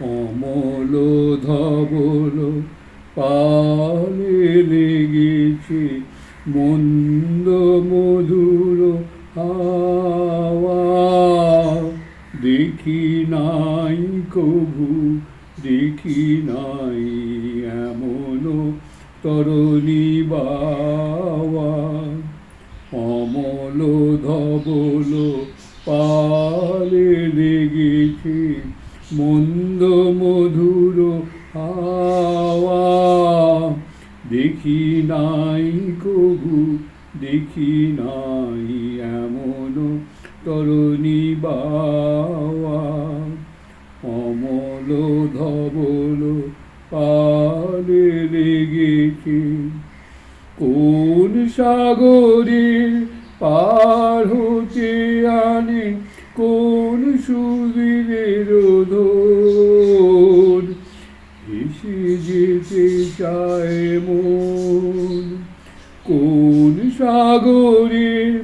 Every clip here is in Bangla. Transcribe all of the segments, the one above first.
অমল ধবল পালে লেগেছে মন্দ মধুর হাওয়া। দেখি নাই কভু, দেখি নাই এমন তরণী বাওয়া। অমল ধবল পালে লেগেছে মন্দ নাই, কবু দেখি নাই এমন তরণী বাওয়া অমল ধবল পালে লেগেছে। কোন সাগরের পার হতে আনে, কোন সুবীরের ধন এসে যেতে চায় মন কোন সাগরের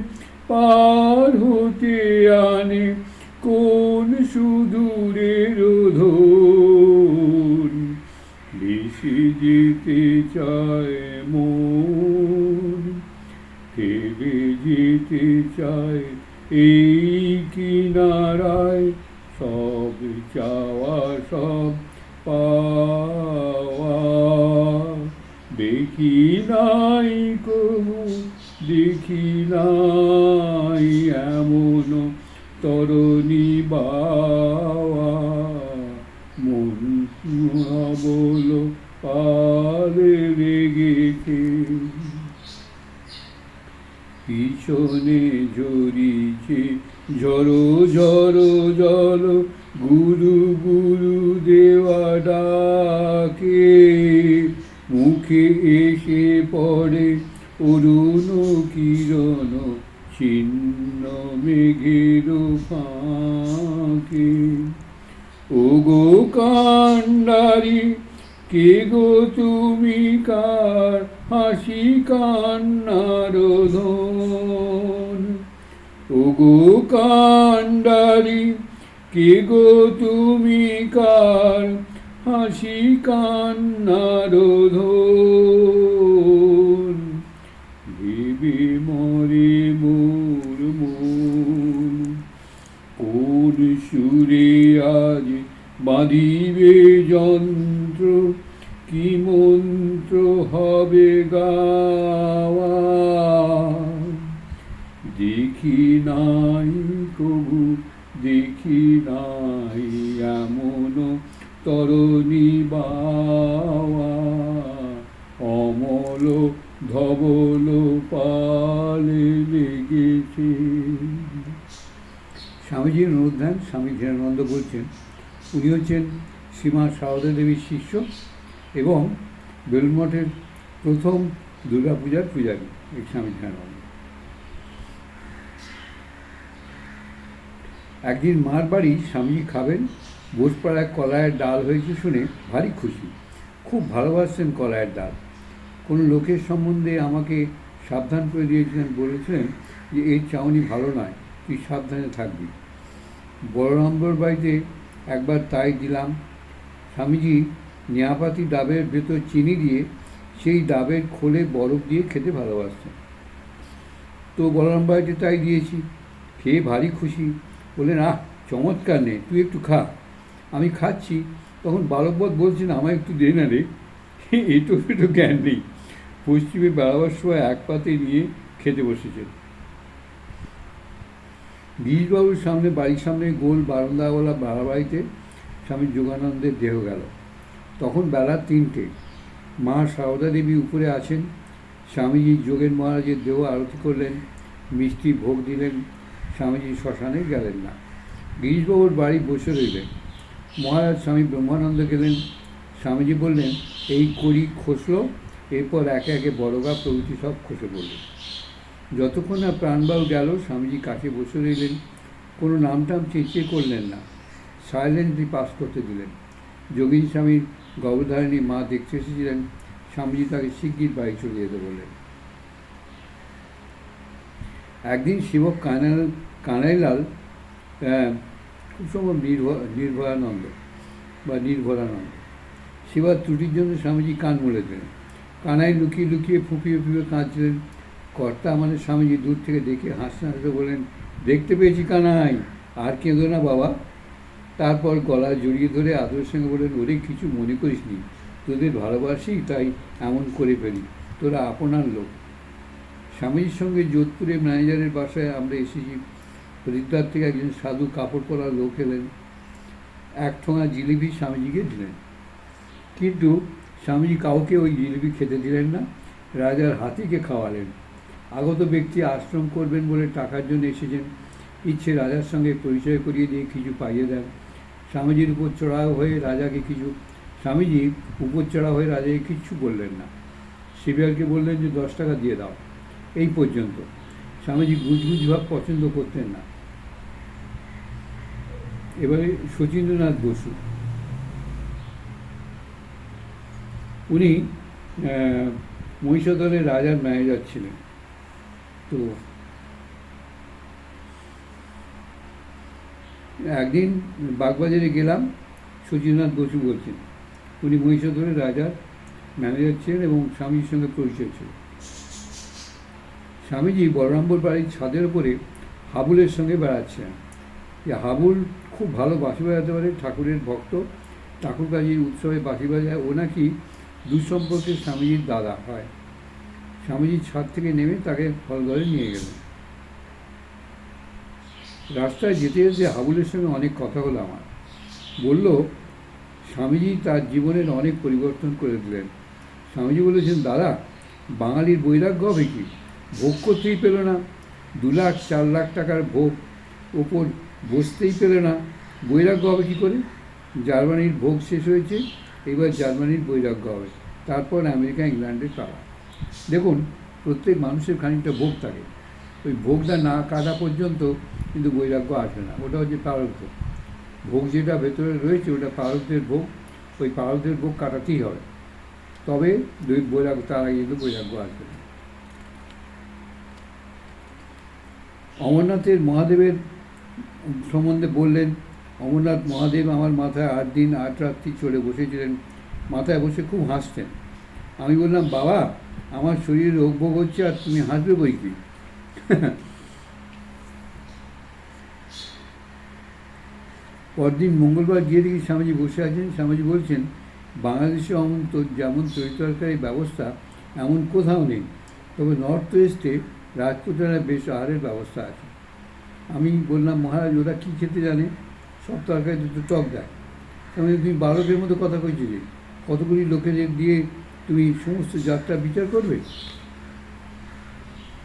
পার হতে আনে কোন সুদূরের ধন? ভেসে যেতে চায় মন ফেলে যেতে চায় এই কিনারায়? সব চাওয়া, সব পাওয়া দেখি নাই কবু দেখি নাই এমন তরণী বাওয়া মন বল পালে লেগেছে পিছনে ঝরিছে ঝড়ো ঝড়ো জল গুরু গুরু দেওয়া ডাকে। মুখে এসে পড়ে অরুণ কিরণ, ছিন্ন মেঘের ফাঁকে। ও গো কান্ডারি, কে গো তুমি কার হাসি কান্নার ধন? ও গো কান্ডারি, কে গো তুমি কার হাসি কান্নার ধন মরি মরে মোর মন সুরে আজ বাঁধিবে যন্ত্র? তরণী বাওয়া অমল ধবল পালে লেগেছে। স্বামীজির অনুধান স্বামী ধীরানন্দ বলছেন, উনি হচ্ছেন সীমা সারদা দেবীর শিষ্য এবং বেলুমঠের প্রথম দুর্গাপূজার পূজারী এই স্বামী ধীরানন্দ একদিন মার বাড়ি স্বামীজি খাবেন বোসপাড়ায় কলায়ের ডাল হয়েছে শুনে ভারী খুশি। খুব ভালোবাসছেন কলায়ের ডাল। কোনো লোকের সম্বন্ধে আমাকে সাবধান করে দিয়েছিলেন, বলেছিলেন যে এই চাউনি ভালো নয়, তুই সাবধানে থাকবি। বড়রামবর বাড়িতে একবার তাই দিলাম। স্বামীজি নেয়াপাতি ডাবের ভেতর চিনি দিয়ে সেই ডাবের খোলে বরফ দিয়ে খেতে ভালোবাসতেন। তো বলরাম বাড়িতে তাই দিয়েছি, খেয়ে ভারী খুশি। বললেন, আহ, চমৎকার নেই তুই একটু খা। আমি খাচ্ছি। তখন বালকবধ বলছেন আমায় একটু দে না রে। এটো ফেটো জ্ঞান নেই। পশ্চিমে বেড়াবার সময় এক পাতে নিয়ে খেতে বসেছেন। বীরবাবুর সামনে, বাড়ির সামনে গোল বারান্দাওয়ালা বাড়া বাড়িতে স্বামী যোগানন্দের দেহ গেল। তখন বেলা তিনটে। মা সারদা দেবী উপরে আছেন। স্বামীজি যোগেন মহারাজের দেহ আরতি করলেন। মিষ্টি ভোগ দিলেন। স্বামীজি শ্মশানে গেলেন না। গিরিশবাবুর বাড়ি বসে রইলেন। মহারাজ স্বামী ব্রহ্মানন্দ গেলেন। স্বামীজি বললেন, এই করি খসলো, এরপর একে একে বড়গা প্রভৃতি সব খসে পড়ল। যতক্ষণ না প্রাণবায়ু গেল, স্বামীজি কাছে বসে রইলেন। কোনো নাম টাম চেঁচিয়ে করলেন না। সাইলেন্টলি পাস করতে দিলেন। যোগীন স্বামীর গর্ভধারিণী মা দেখতে এসেছিলেন। স্বামীজি তাকে শিগগির বাড়ি চলে যেতে বললেন। একদিন শিবক কানাই কানাইলাল খুব সম্ভব নির্ভয় নির্ভয়ানন্দ বা নির্ভরানন্দ। সেবার ত্রুটির জন্য স্বামীজি কান মুলে দিলেন। কানায় লুকিয়ে লুকিয়ে ফুপিয়ে ফুপিয়ে কাঁদছিলেন। কর্তা মানে স্বামীজি দূর থেকে দেখে হাসতে হাসতে বললেন, দেখতে পেয়েছি কানাই, আর কেঁদো না বাবা। তারপর গলা জড়িয়ে ধরে আদরের সঙ্গে বললেন, ওরে, কিছু মনে করিস নি তোদের ভালোবাসি, তাই এমন করে ফেলি। তোরা আপনার লোক। স্বামীজির সঙ্গে যোধপুরে ম্যানেজারের বাসায় আমরা এসেছি। হরিদ্বার থেকে একজন সাধু কাপড় পরা লোক এলেন। এক ঠোঙা জিলিপি স্বামীজিকে দিলেন। কিন্তু স্বামীজি কাউকে ওই জিলিপি খেতে দিলেন না, রাজার হাতিকে খাওয়ালেন। আগত ব্যক্তি আশ্রম করবেন বলে টাকার জন্য এসেছেন। ইচ্ছে রাজার সঙ্গে পরিচয় করিয়ে দিয়ে কিছু পাইয়ে দেন। স্বামীজির উপর চড়াও হয়ে রাজাকে কিছু, স্বামীজি উপর চড়া হয়ে রাজাকে কিচ্ছু বললেন না। সিবিআরকে বললেন যে দশ টাকা দিয়ে দাও। এই পর্যন্ত। স্বামীজি গুজগুজ ভাব পছন্দ করতেন না। এবারে শচীন্দ্রনাথ বসু। উনি মহিষাদলের রাজার ম্যানেজার ছিলেন। তো একদিন বাগবাজারে গেলাম, শচীন্দ্রনাথ বসু বলছেন, উনি মহিষাদলের রাজার ম্যানেজার ছিলেন এবং স্বামীজির সঙ্গে পরিচয় ছিল। স্বামীজি বলরামপুর বাড়ির ছাদের উপরে হাবুলের সঙ্গে বেড়াচ্ছিলেন। যে হাবুল খুব ভালো বাঁশি বাজাতে পারে, ঠাকুরের ভক্ত। ঠাকুর কাজীর উৎসবে বাঁশি বাজায়, ও নাকি দুঃসম্পর্কের স্বামীজির দাদা হয়। স্বামীজির ছাদ থেকে নেমে তাকে ফলঘরে নিয়ে গেলেন। রাস্তায় যেতে যেতে হাবুলের সঙ্গে অনেক কথা হলো আমার। বলল, স্বামীজি তার জীবনের অনেক পরিবর্তন করে দিলেন। স্বামীজি বলেছেন, দাদা, বাঙালির বৈরাগ্য হবে কি? ভোগ করতেই পেল না। দু লাখ, চার লাখ টাকার ভোগ। ওপর বসতেই পেল না। বৈরাগ্য হবে কী করে? জার্মানির ভোগ শেষ হয়েছে, এবার জার্মানির বৈরাগ্য হবে। তারপর আমেরিকা ইংল্যান্ডে তারা দেখুন, প্রত্যেক মানুষের খানিকটা ভোগ থাকে। ওই ভোগটা না কাটা পর্যন্ত কিন্তু বৈরাগ্য আসবে না। ওটা হচ্ছে প্রারব্ধ ভোগ যেটা ভেতরে রয়েছে, ওটা প্রারব্ধের ভোগ। ওই প্রারব্ধের ভোগ কাটাতেই হবে। তবে দুই বৈরাগ্য, তার আগে কিন্তু বৈরাগ্য আসবে না। অমরনাথের মহাদেবের সম্বন্ধে বললেন, অমরনাথ মহাদেব আমার মাথায় আট দিন, আট রাত্রি চড়ে বসেছিলেন। মাথায় বসে খুব হাসতেন। আমি বললাম, বাবা, আমার শরীরে রোগ ভোগ হচ্ছে আর তুমি হাসবে বই কি? পরদিন মঙ্গলবার গিয়ে দেখি স্বামীজি বসে আছেন। স্বামীজি বলছেন, বাংলাদেশে অমন যেমন তরিতরকারি ব্যবস্থা, এমন কোথাও নেই। তবে নর্থ ওয়েস্টে রাজপুতারা বেশ আহারের ব্যবস্থা আছে। আমি বললাম, মহারাজ, ওরা কী খেতে জানে? সব তরকারি তো টক দেয় তাহলে তুমি বালকের মতো কথা কইছিলে। কতগুলি লোকেদের দিয়ে তুমি সমস্ত যাত্রা বিচার করবে?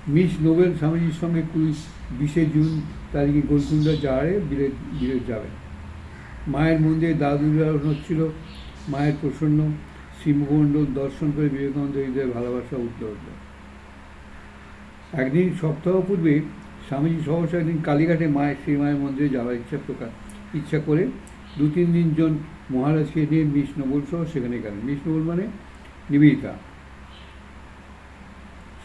মিস নোবেল স্বামীজির সঙ্গে কুড়ি বিশে জুন তারিখে গোলকুন্ডা যাওয়ারে বিলেত বিলেত যাবেন মায়ের মন্দিরে দাদুরা হচ্ছিল মায়ের প্রসন্ন শ্রীমুখমণ্ডল দর্শন করে বিবেকানন্দ হৃদয়ে ভালোবাসা উঠতে উঠল একদিন সপ্তাহ পূর্বে স্বামীজি সহসা একদিন কালীঘাটে মায়ের শ্রী মায়ের মন্দিরে যাওয়ার ইচ্ছা প্রকাশ, ইচ্ছা করে দু তিন দিন দিনজন মহারাজকে নিয়ে নবল সহ সেখানে গেলেন। নবল মানে নিবেদিতা।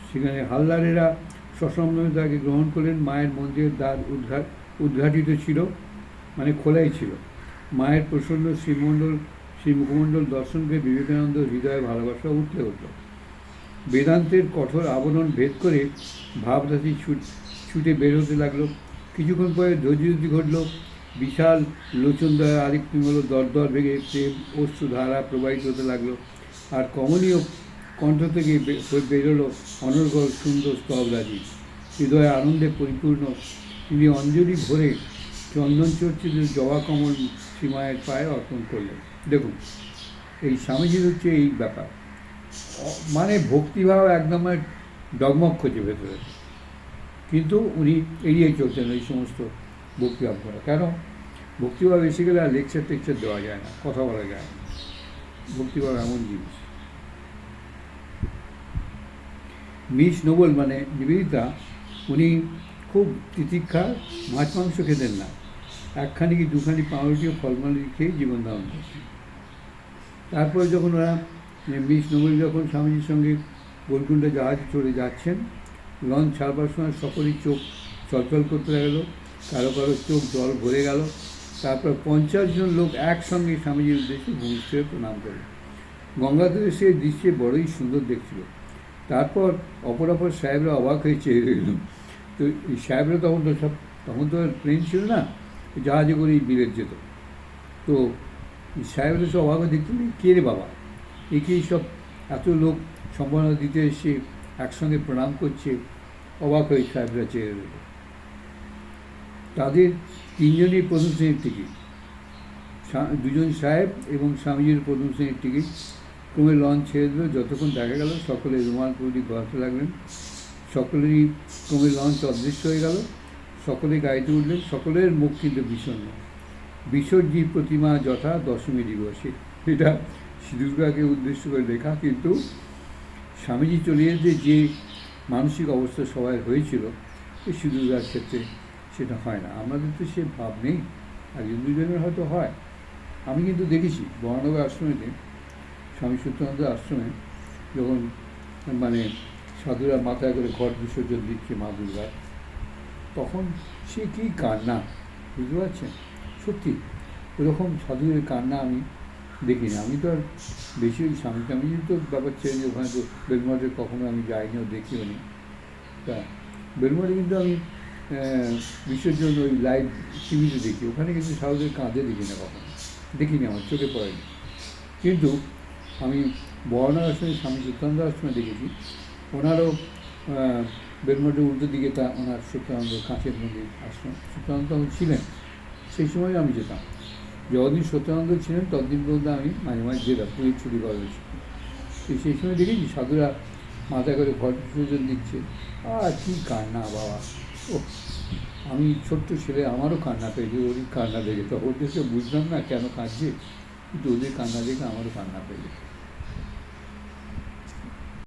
সেখানে হালদারেরা সসম্মানে তাকে গ্রহণ করলেন। মায়ের মন্দিরের দ্বার উদ্ঘাট, উদ্ঘাটিত ছিল মানে খোলাই ছিল। মায়ের প্রসন্ন শ্রীমণ্ডল শ্রী মুখমণ্ডল দর্শন করে বিবেকানন্দ হৃদয়ে ভালোবাসা উঠলে হতো। বেদান্তের কঠোর আবরণ ভেদ করে ভাবরাশি ছুট ছুটে বের হতে লাগল। কিছুক্ষণ পরে ধৈর্যযুদ্ধি ঘটল। বিশাল লোচনদয় পিঙ্গল দরদর ভেঙে প্রেম অশ্রুধারা প্রবাহিত হতে লাগল। আর কমনীয় কণ্ঠ থেকে বেরোলো অনর্গল সুন্দর স্তবরাজি। হৃদয়ে আনন্দে পরিপূর্ণ। তিনি অঞ্জলি ভরে চন্দন চর্চিত জবা কমল সীমায়ের পায়ে অর্পণ করলেন। দেখুন, এই স্বামীজির হচ্ছে এই ব্যাপার। মানে ভক্তিভাব একদম ডগমগ করছে ভেতরে। কিন্তু উনি এড়িয়ে চলতেন এই সমস্ত ভক্তিভাব করা কেন? ভক্তিভাব এসে গেলে আর লেকচার টেকচার দেওয়া যায় না, কথা বলা যায় না। ভক্তিভাব এমন জিনিস। মিস নোবেল মানে নিবেদিতা, উনি খুব তিতিক্ষা, মাছ মাংস খেতেন না। একখানি কি দুখানি পাউরুটি ও ফলমূল খেয়ে জীবন ধারণ করতেন। তারপরে যখন ওরা, মিস নোবেল যখন স্বামীজির সঙ্গে গোলকুন্ডা জাহাজ চলে যাচ্ছেন লঞ্চ ছাড়বার সময় সকলেই চোখ চলচল করতে লাগল, কারও কারও চোখ জল ভরে গেল। তারপর পঞ্চাশ জন লোক একসঙ্গে স্বামীজির উদ্দেশ্যে ভূমিষ্ঠ প্রণাম করে গঙ্গাধরের সেই দৃশ্যে বড়ই সুন্দর দেখছিল। তারপর অপর অপর সাহেবরা অবাক হয়ে চেয়ে রইল। তো সাহেবরা তখন তো সব, তখন তো প্লেন ছিল না, জাহাজে করেই বিলেত যেত। তো সাহেবরা সব অবাক হয়ে দেখতে কে রে বাবা? একে সব এত লোক সম্মাননা দিতে এসে একসঙ্গে প্রণাম করছে, অবাক হয়ে সাহেবরা চেয়ে রইল তাদের তিনজনই প্রথম শ্রেণির টিকিট দুজন সাহেব এবং স্বামীজির প্রথম শ্রেণির টিকিট ক্রমে লঞ্চ ছেড়ে দিল। যতক্ষণ দেখা গেল, সকলে রুমাল প্রতি গড়াতে লাগলেন। সকলেরই ক্রমে লঞ্চ অদৃশ্য হয়ে গেল। সকলে গাড়িতে উঠলেন। সকলের মুখ কিন্তু বিষণ্ণ বিসর্জি প্রতিমা যথা দশমী দিবসে। এটা দুর্গাকে উদ্দেশ্য করে লেখা, কিন্তু স্বামীজি চলে যেতে যে মানসিক অবস্থা সবাই হয়েছিল, এই দুর্গার ক্ষেত্রে সেটা হয় না। আমাদের তো সে ভাব নেই একজন দুজনের হয়তো হয়। আমি কিন্তু দেখেছি বর্ণনগর আশ্রমেতে স্বামী সত্যানন্দ আশ্রমে যখন মানে সাধুরা মাথায় করে ঘর বিসর্জন দিচ্ছে মা দুর্গার, তখন সে কী কান্না, বুঝতে পারছেন? সত্যি ওরকম সাধুদের কান্না আমি দেখি না আমি তো আর বেশি ওই স্বামী স্বামীজির তো ব্যাপার ছেড়ে যে ওখানে তো বেলমঠে কখনো আমি যাইনি ও দেখিও নি। তা বেলমঠে কিন্তু আমি আহ, বিসর্জন ওই লাইভ টিভিতে দেখি। ওখানে কিন্তু সাধুদের কাঁধে দেখি না কখনো। দেখিনি আমার চোখে পড়েনি। কিন্তু আমি বর্ণার আশ্রমে স্বামী সত্যানন্দ আশ্রমে দেখেছি। ওনারও আহ, বেলমঠের উল্টো দিকে তা ওনার সত্যানন্দ কাঁচের মন্দির আশ্রম। সত্যানন্দ ছিলেন। সেই সময় আমি যেতাম। যতদিন সত্যানন্দ ছিলেন, ততদিন পর্যন্ত আমি মাঝে মাঝে যেতাম পুরীর ছুটি। তো সেই সময় দেখেছি সাধুরা মাথায় করে ঘর বিসর্জন দিচ্ছে। আর কী কান্না বাবা। ও আমি ছোট্ট ছেলে, আমারও কান্না পেয়েছে ওরই কান্না দেখে তো ওদেরকে বুঝলাম না কেন কাঁদছে। কিন্তু ওদের কান্না দেখে আমারও কান্না পেয়েছে